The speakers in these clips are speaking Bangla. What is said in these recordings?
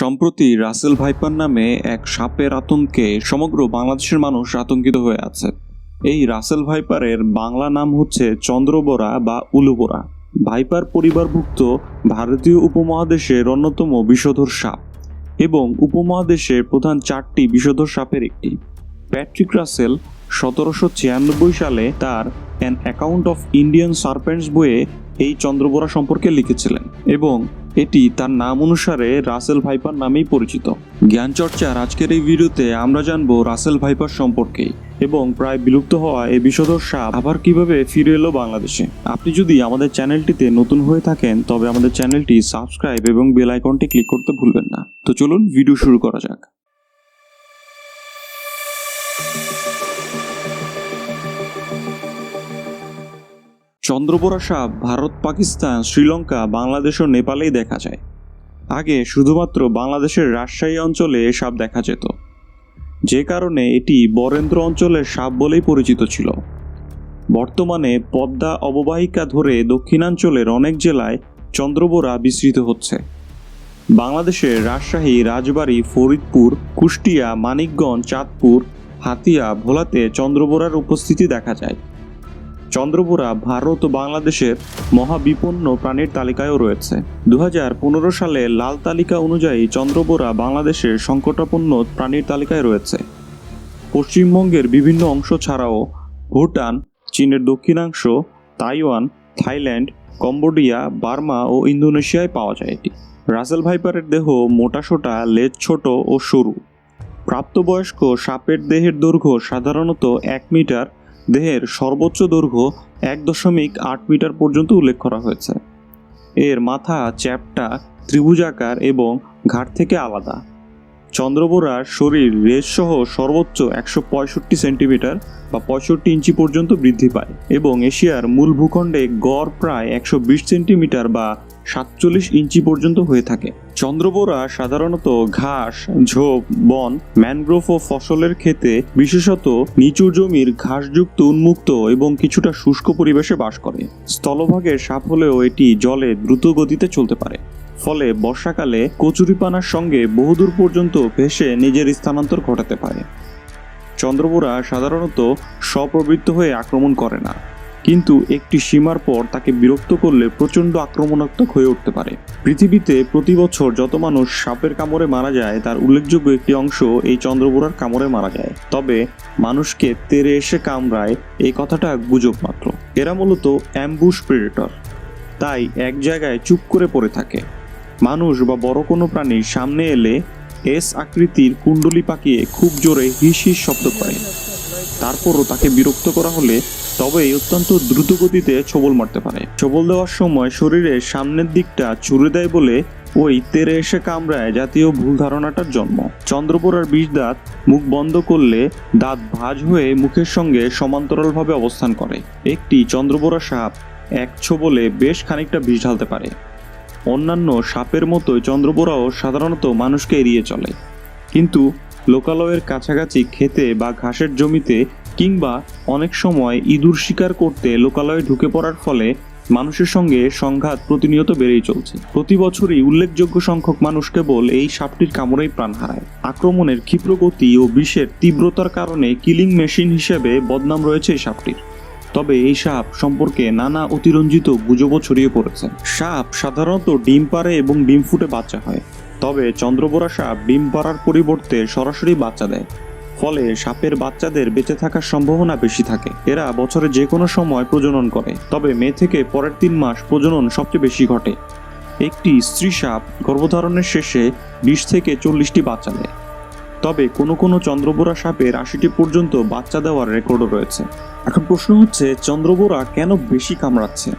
সম্প্রতি রাসেল ভাইপার নামে এক সাপের আতঙ্কে সমগ্র বাংলাদেশের মানুষ আতঙ্কিত হয়ে আছে। এই রাসেল ভাইপারের বাংলা নাম হচ্ছে চন্দ্রবোরা বা উলুবোরা। ভাইপার পরিবারভুক্ত ভারতীয় উপমহাদেশের অন্যতম বিষধর সাপ এবং উপমহাদেশের প্রধান চারটি বিষধর সাপের একটি। প্যাট্রিক রাসেল সতেরোশো ছিয়ানব্বই সালে তার an account of Indian serpents বইয়ে এই চন্দ্রবোরা সম্পর্কে লিখেছিলেন এবং এটি তার নাম অনুসারে রাসেল ভাইপার নামেই পরিচিত। জ্ঞান চর্চার আজকের এই ভিডিওতে আমরা জানব রাসেল ভাইপার সম্পর্কে এবং প্রায় বিলুপ্ত হওয়া এই বিষধর সাপ আবার কীভাবে ফিরে এলো বাংলাদেশে। আপনি যদি আমাদের চ্যানেলটিতে নতুন হয়ে থাকেন, তবে আমাদের চ্যানেলটি সাবস্ক্রাইব এবং বেল আইকনটি ক্লিক করতে ভুলবেন না। তো চলুন ভিডিও শুরু করা যাক। চন্দ্রবোরা সাপ ভারত, পাকিস্তান, শ্রীলঙ্কা, বাংলাদেশ ও নেপালেই দেখা যায়। আগে শুধুমাত্র বাংলাদেশের রাজশাহী অঞ্চলে এ সাপ দেখা যেত। যে কারণে এটি বরেন্দ্র অঞ্চলের সাপ বলেই পরিচিত ছিল। বর্তমানে পদ্মা অববাহিকা ধরে দক্ষিণাঞ্চলের অনেক জেলায় চন্দ্রবোরা বিস্তৃত হচ্ছে। বাংলাদেশের রাজশাহী, রাজবাড়ী, ফরিদপুর, কুষ্টিয়া, মানিকগঞ্জ, চাঁদপুর, হাতিয়া, ভোলাতে চন্দ্রবোরার উপস্থিতি দেখা যায়। চন্দ্রবোরা ভারত ও বাংলাদেশের মহাবিপন্ন প্রাণীর তালিকায়ও রয়েছে। দু হাজার পনেরো সালে লাল তালিকা অনুযায়ী চন্দ্রবোরা বাংলাদেশের সংকটাপন্ন প্রাণীর তালিকায় রয়েছে। পশ্চিমবঙ্গের বিভিন্ন অংশ ছাড়াও ভুটান, চীনের দক্ষিণাংশ, তাইওয়ান, থাইল্যান্ড, কম্বোডিয়া, বার্মা ও ইন্দোনেশিয়ায় পাওয়া যায় এটি। রাসেল ভাইপারের দেহ মোটাসোটা, লেজ ছোট ও সরু। প্রাপ্তবয়স্ক সাপের দেহের দৈর্ঘ্য সাধারণত এক মিটার দেহের সর্বোচ্চ দৈর্ঘ্য এক দশমিক আট মিটার পর্যন্ত উল্লেখ করা হয়েছে। এর মাথা, চ্যাপটা ত্রিভুজাকার এবং ঘাট থেকে আলাদা। চন্দ্রবোরার শরীর রেজসহ সর্বোচ্চ একশো পঁয়ষট্টি সেন্টিমিটার বা পঁয়ষট্টি ইঞ্চি পর্যন্ত বৃদ্ধি পায় এবং এশিয়ার মূল ভূখণ্ডে গড় প্রায় একশো বিশ সেন্টিমিটার বা সাতচল্লিশ ইঞ্চি পর্যন্ত হয়ে থাকে। চন্দ্রবোরা সাধারণত ঘাস, ঝোপ, বন, ম্যানগ্রোভ ও ফসলের ক্ষেতে বিশেষত নিচু জমির ঘাসযুক্ত উন্মুক্ত এবং কিছুটা শুষ্ক পরিবেশে বাস করে। স্থলভাগের সাপ হলেও এটি জলে দ্রুত গতিতে চলতে পারে। ফলে বর্ষাকালে কচুরিপানার সঙ্গে বহুদূর পর্যন্ত ভেসে নিজের স্থানান্তর ঘটাতে পারে। চন্দ্রবোরা সাধারণত স্বপ্রবৃত্ত হয়ে আক্রমণ করে না। কিন্তু একটি সীমার পর তাকে বিরক্ত করলে প্রচণ্ড আক্রমণাত্মক হয়ে উঠতে পারে। পৃথিবীতে প্রতি বছর যত মানুষ সাপের কামড়ে মারা যায়, তার উল্লেখযোগ্য একটি অংশ এই চন্দ্রবোরার কামড়ে মারা যায়। তবে মানুষকে তেরে এসে কামড়ায়, এই কথাটা গুজব মাত্র। এরা মূলত অ্যাম্বুশ প্রেডেটর। তাই এক জায়গায় চুপ করে পড়ে থাকে। মানুষ বা বড় কোনো প্রাণীর সামনে এলে এস আকৃতির কুণ্ডলি পাকিয়ে খুব জোরে হিস হিস শব্দ করে। তারপরও তাকে বিরক্ত করা হলে তবে অত্যন্ত দ্রুত গতিতে ছবল মারতে পারে। ছবল দেওয়ার সময় শরীরের সামনের দিকটা চুরে দেয় বলে ওই তেরে এসে কামড়ায় জাতীয় ভুল ধারণাটার জন্ম। চন্দ্রপোড়ার বিষ দাঁত মুখ বন্ধ করলে দাঁত ভাঁজ হয়ে মুখের সঙ্গে সমান্তরালভাবে অবস্থান করে। একটি চন্দ্রপোড়া সাপ এক ছোবলে বেশ খানিকটা বিষ ঢালতে পারে। অন্যান্য সাপের মতোই চন্দ্রপোড়াও সাধারণত মানুষকে এড়িয়ে চলে। কিন্তু লোকালয়ের কাছাকাছি খেতে বা ঘাসের জমিতে কিংবা অনেক সময় ইঁদুর শিকার করতে লোকালয়ে ঢুকে পড়ার ফলে মানুষের সঙ্গে সংঘাত প্রতিনিয়ত বেড়েই চলছে। প্রতি বছরই উল্লেখযোগ্য সংখ্যক মানুষ কেবল এই সাপটির কামড়েই প্রাণ হারায়। আক্রমণের ক্ষিপ্র গতি ও বিষের তীব্রতার কারণে কিলিং মেশিন হিসেবে বদনাম রয়েছে এই সাপটির। তবে এই সাপ সম্পর্কে নানা অতিরঞ্জিত গুজবও ছড়িয়ে পড়েছে। সাপ সাধারণত ডিম পাড়ে এবং ডিম ফুটে বাচ্চা হয়। তবে চন্দ্রবোরা সাপ ডিম পাড়ার পরিবর্তে সরাসরি বাচ্চা দেয়। ফলে সাপের বাচ্চাদের বেঁচে থাকার সম্ভাবনা বেশি থাকে। এরা বছরে যে কোনো সময় প্রজনন করে। তবে মে থেকে পরের তিন মাস প্রজনন সবচেয়ে বেশি ঘটে। একটি স্ত্রী সাপ গর্ভধারণের শেষে বিশ থেকে চল্লিশটি বাচ্চা দেয়। তবে কোনো কোনো চন্দ্রবোরা সাপের আশিটি পর্যন্ত বাচ্চা দেওয়ার রেকর্ডও রয়েছে। এখন প্রশ্ন হচ্ছে, চন্দ্রবোরা কেন বেশি কামড়াচ্ছে?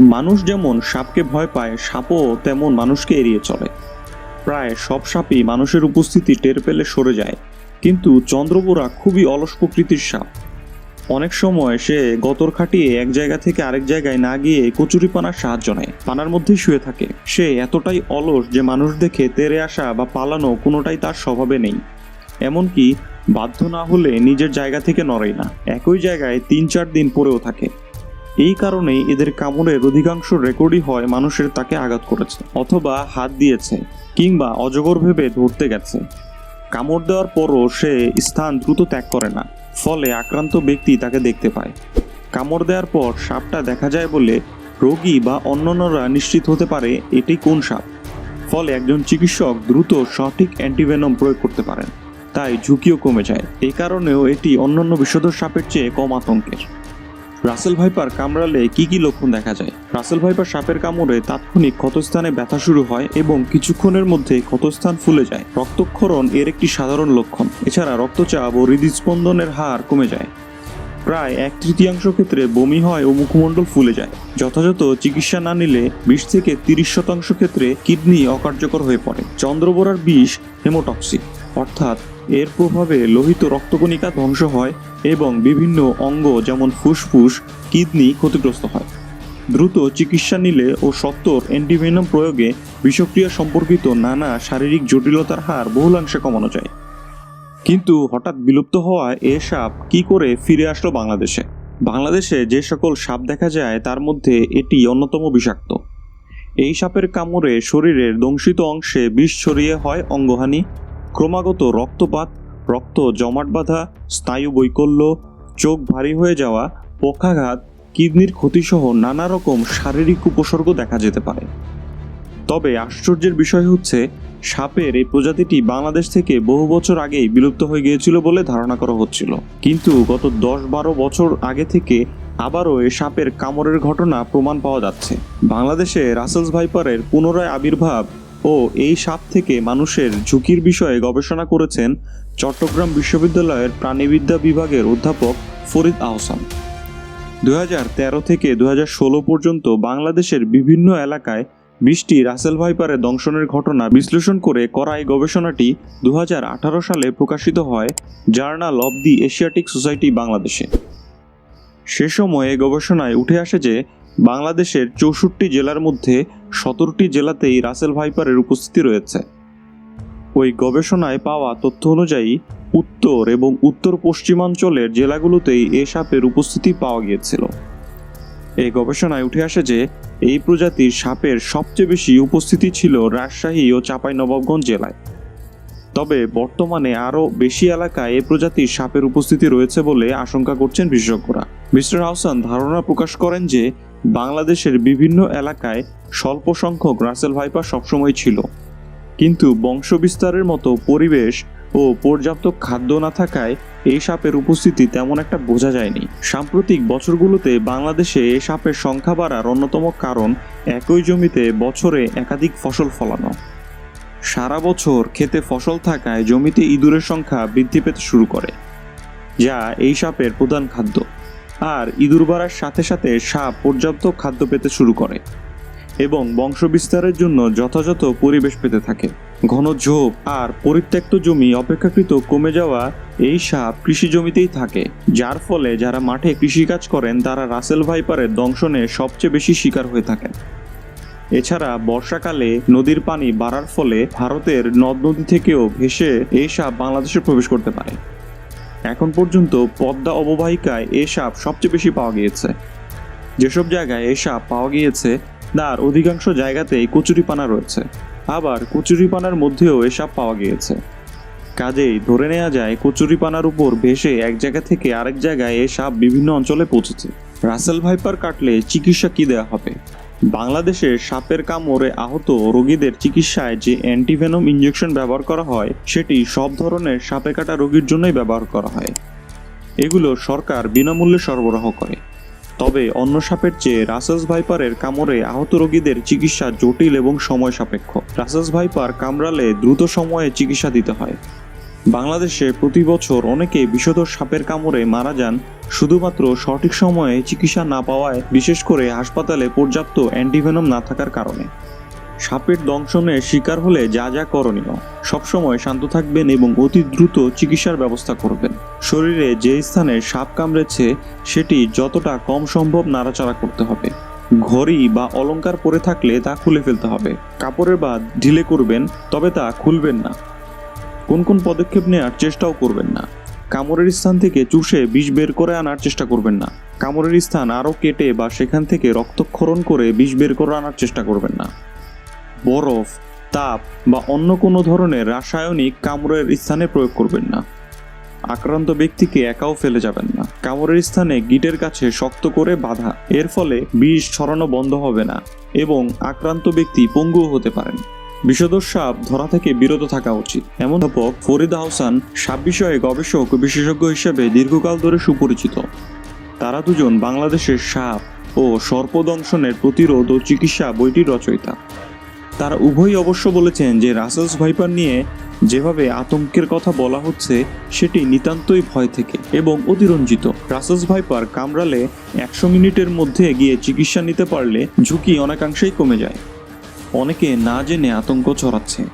মানুষ যেমন সাপকে ভয় পায়, সাপও তেমন মানুষকে এড়িয়ে চলে। প্রায় সব সাপই মানুষের উপস্থিতি টের পেলে সরে যায়। কিন্তু চন্দ্রবোরা খুবই অলস প্রকৃতির সাপ। অনেক সময় সে গতর খাটিয়ে এক জায়গা থেকে আরেক জায়গায় না গিয়ে কচুরি পানার সাহায্য নেয়। পানার মধ্যেই শুয়ে থাকে। সে এতটাই অলস যে মানুষ দেখে তেরে আসা বা পালানো কোনোটাই তার স্বভাবে নেই। এমনকি বাধ্য না হলে নিজের জায়গা থেকে নড়েই না। একই জায়গায় তিন চার দিন পরেও থাকে। এই কারণেই এদের কামড়ের অধিকাংশ রেকর্ডই হয় মানুষের তাকে আঘাত করেছে অথবা হাত দিয়েছে কিংবা অজগর ভেবে ধরতে গেছে। কামড় দেওয়ার পরও সে স্থান দ্রুত ত্যাগ করে না। ফলে আক্রান্ত ব্যক্তি তাকে দেখতে পায়। কামড় দেওয়ার পর সাপটা দেখা যায় বলে রোগী বা অন্যান্যরা নিশ্চিত হতে পারে এটি কোন সাপ। ফলে একজন চিকিৎসক দ্রুত সঠিক অ্যান্টিভেনম প্রয়োগ করতে পারেন, তাই ঝুঁকিও কমে যায়। এ কারণেও এটি অন্যান্য বিষধর সাপের চেয়ে কম আতঙ্কের। রাসেল ভাইপার কামড়ালে কি কি লক্ষণ দেখা যায়? রাসেল ভাইপার সাপের কামড়ে তাৎক্ষণিক ক্ষতস্থানে ব্যথা শুরু হয় এবং কিছুক্ষণের মধ্যে ক্ষতস্থান ফুলে যায়। রক্তক্ষরণ এর একটি সাধারণ লক্ষণ। এছাড়া রক্তচাপ ও হৃদস্পন্দনের হার কমে যায়। প্রায় এক তৃতীয়াংশ ক্ষেত্রে বমি হয় ও মুখমণ্ডল ফুলে যায়। যথাযথ চিকিৎসা না নিলে বিশ থেকে তিরিশ শতাংশ ক্ষেত্রে কিডনি অকার্যকর হয়ে পড়ে। চন্দ্রবোরার বিষ হেমোটক্সিক অর্থাৎ এর প্রভাবে লোহিত রক্তকণিকা ধ্বংস হয় এবং বিভিন্ন অঙ্গ যেমন ফুসফুস, কিডনি ক্ষতিগ্রস্ত হয়। দ্রুত চিকিৎসা নিলে ও সত্তর অ্যান্টিভেনম প্রয়োগে বিষক্রিয়া সম্পর্কিত নানা শারীরিক জটিলতার হার বহুলাংশে কমানো যায়। কিন্তু হঠাৎ বিলুপ্ত হওয়ায় এ সাপ কি করে ফিরে আসলো বাংলাদেশে? বাংলাদেশে যে সকল সাপ দেখা যায়, তার মধ্যে এটি অন্যতম বিষাক্ত। এই সাপের কামড়ে শরীরের দংশিত অংশে বিষ ছড়িয়ে হয় অঙ্গহানি ক্রমাগত রক্তপাত, রক্ত জমাট বাঁধা, স্নায়ু বৈকল্য, চোখ ভারী হয়ে যাওয়া পক্ষাঘাত কিডনির ক্ষতিসহ নানা রকম শারীরিক উপসর্গ দেখা যেতে পারে। তবে আশ্চর্যের বিষয় হচ্ছে, সাপের এই প্রজাতিটি বাংলাদেশ থেকে বহু বছর আগেই বিলুপ্ত হয়ে গিয়েছিল বলে ধারণা করা হচ্ছিল। কিন্তু গত দশ বারো বছর আগে থেকে আবারও এই সাপের কামড়ের ঘটনা প্রমাণ পাওয়া যাচ্ছে। বাংলাদেশে রাসেলস ভাইপারের পুনরায় আবির্ভাব ও এই সাপ থেকে মানুষের ঝুঁকির বিষয়ে গবেষণা করেছেন চট্টগ্রাম বিশ্ববিদ্যালয়ের প্রাণীবিদ্যা বিভাগের অধ্যাপক ফরিদ আহসান। দু হাজার তেরো থেকে দু হাজার ষোলো পর্যন্ত বাংলাদেশের বিভিন্ন এলাকায় বৃষ্টি রাসেল ভাইপারের দংশনের ঘটনা বিশ্লেষণ করে করা এই গবেষণাটি দু হাজার আঠারো সালে প্রকাশিত হয় journal of the Asiatic society বাংলাদেশে। সে সময় গবেষণায় উঠে আসে যে বাংলাদেশের চৌষট্টি জেলার মধ্যে সতেরোটি জেলাতেই রাসেল ভাইপারের উপস্থিতি রয়েছে। ওই গবেষণায় পাওয়া তথ্য অনুযায়ী, উত্তর এবং উত্তর পশ্চিমাঞ্চলের জেলাগুলোতেই এ সাপের উপস্থিতি পাওয়া গিয়েছিল। এই গবেষণায় উঠে আসে যে, এই প্রজাতির সাপের সবচেয়ে বেশি উপস্থিতি ছিল রাজশাহী ও চাঁপাইনবাবগঞ্জ জেলায়। তবে বর্তমানে আরও বেশি এলাকায় এ প্রজাতির সাপের উপস্থিতি রয়েছে বলে আশঙ্কা করছেন বিশেষজ্ঞরা। মিস্টার হাউসান ধারণা প্রকাশ করেন যে বাংলাদেশের বিভিন্ন এলাকায় স্বল্প সংখ্যক রাসেল ভাইপার সবসময় ছিল। কিন্তু বংশবিস্তারের মতো পরিবেশ ও পর্যাপ্ত খাদ্য না থাকায় এই সাপের উপস্থিতি তেমন একটা বোঝা যায়নি। সাম্প্রতিক বছরগুলোতে বাংলাদেশে এই সাপের সংখ্যা বাড়ার অন্যতম কারণ একই জমিতে বছরে একাধিক ফসল ফলানো। সারা বছর খেতে ফসল থাকায় জমিতে ইঁদুরের সংখ্যা বৃদ্ধি পেতে শুরু করে, যা এই সাপের প্রধান খাদ্য। আর ইঁদুর বাড়ার সাথে সাথে সাপ পর্যাপ্ত খাদ্য পেতে শুরু করে এবং বংশবিস্তারের জন্য যথাযথ পরিবেশ পেতে থাকে। ঘন ঝোপ আর পরিত্যক্ত জমি অপেক্ষাকৃত কমে যাওয়া এই সাপ কৃষি জমিতেই থাকে, যার ফলে যারা মাঠে কৃষিকাজ করেন তারা রাসেল ভাইপারের দংশনে সবচেয়ে বেশি শিকার হয়ে থাকেন। এছাড়া বর্ষাকালে নদীর পানি বাড়ার ফলে ভারতের নদ নদী থেকেও ভেসে এই সাপ বাংলাদেশে প্রবেশ করতে পারে। এখন পর্যন্ত পদ্মা অববাহিকায় এ সাপ সবচেয়ে বেশি পাওয়া গিয়েছে। যেসব জায়গায় এ সাপ পাওয়া গিয়েছে, তার অধিকাংশ জায়গাতেই কচুরিপানা রয়েছে। আবার কচুরিপানার মধ্যেও এসব পাওয়া গিয়েছে। কাজেই ধরে নেওয়া যায়, কচুরিপানার উপর ভেসে এক জায়গা থেকে আরেক জায়গায় এ সাপ বিভিন্ন অঞ্চলে পৌঁছেছে। রাসেল ভাইপার কাটলে চিকিৎসা কি দেওয়া হবে? বাংলাদেশে সাপের কামড়ে আহত রোগীদের চিকিৎসায় যে অ্যান্টিভেনম ইঞ্জেকশন ব্যবহার করা হয়, সেটি সব ধরনের সাপে কাটা রোগীর জন্যই ব্যবহার করা হয়। এগুলো সরকার বিনামূল্যে সরবরাহ করে। তবে অন্য সাপের চেয়ে রাসাস ভাইপারের কামড়ে আহত রোগীদের চিকিৎসা জটিল এবং সময় সাপেক্ষ। রাসাস ভাইপার কামড়ালে দ্রুত সময়ে চিকিৎসা দিতে হয়। বাংলাদেশে প্রতি বছর অনেকে বিষধর সাপের কামড়ে মারা যান, শুধুমাত্র সঠিক সময়ে চিকিৎসা না পাওয়ায়, বিশেষ করে হাসপাতালে পর্যাপ্ত অ্যান্টিভেনম না থাকার কারণে। সাপের দংশনের শিকার হলে যা যা করণীয়, সবসময় শান্ত থাকবেন এবং অতি দ্রুত চিকিৎসার ব্যবস্থা করবেন। শরীরে যে স্থানে সাপ কামড়েছে, সেটি যতটা কম সম্ভব নাড়াচাড়া করতে হবে। ঘড়ি বা অলংকার পরে থাকলে তা খুলে ফেলতে হবে। কাপড়ের বাদ ঢিলে করবেন, তবে তা খুলবেন না। কোন কোন পদক্ষেপ নেওয়ার চেষ্টাও করবেন না। কামড়ের স্থান থেকে চুষে বিষ বের করে আনার চেষ্টা করবেন না। কামড়ের স্থান আরও কেটে বা সেখান থেকে রক্তক্ষরণ করে বিষ বের করে আনার চেষ্টা করবেন না। বরফ, তাপ বা অন্য কোনো ধরনের রাসায়নিক কামড়ের স্থানে প্রয়োগ করবেন না। আক্রান্ত ব্যক্তিকে একাও ফেলে যাবেন না। কামড়ের স্থানে গিটের কাছে শক্ত করে বাধা। এর ফলে বিষ ছড়ানো বন্ধ হবে না এবং আক্রান্ত ব্যক্তি পঙ্গুও হতে পারেন। বিষধর সাপ ধরা থেকে বিরত থাকা উচিত। এমন অধ্যাপক ফরিদ আহসান সাপ বিষয়ে গবেষক, বিশেষজ্ঞ হিসেবে দীর্ঘকাল ধরে সুপরিচিত। তারা দুজন বাংলাদেশের সাপ ও সর্পদংশনের প্রতিরোধ ও চিকিৎসা বইটির রচয়িতা। তারা উভয়ই অবশ্য বলেছেন যে রাসেলস ভাইপার নিয়ে যেভাবে আতঙ্কের কথা বলা হচ্ছে, সেটি নিতান্তই ভয় থেকে এবং অতিরঞ্জিত। রাসেলস ভাইপার কামড়ালে একশো মিনিটের মধ্যে গিয়ে চিকিৎসা নিতে পারলে ঝুঁকি অনেকাংশেই কমে যায়। অনেকে না জেনে আতঙ্ক ছড়াচ্ছে।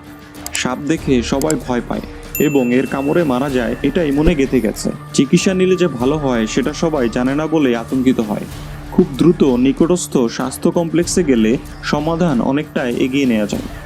সাপ দেখে সবাই ভয় পায় এবং এর কামড়ে মারা যায় এটাই মনে গেঁথে গেছে। চিকিৎসা নিলে যে ভালো হয় সেটা সবাই জানে না বলে আতঙ্কিত হয়। খুব দ্রুত নিকটস্থ স্বাস্থ্য কমপ্লেক্সে গেলে সমাধান অনেকটাই এগিয়ে নেওয়া যায়।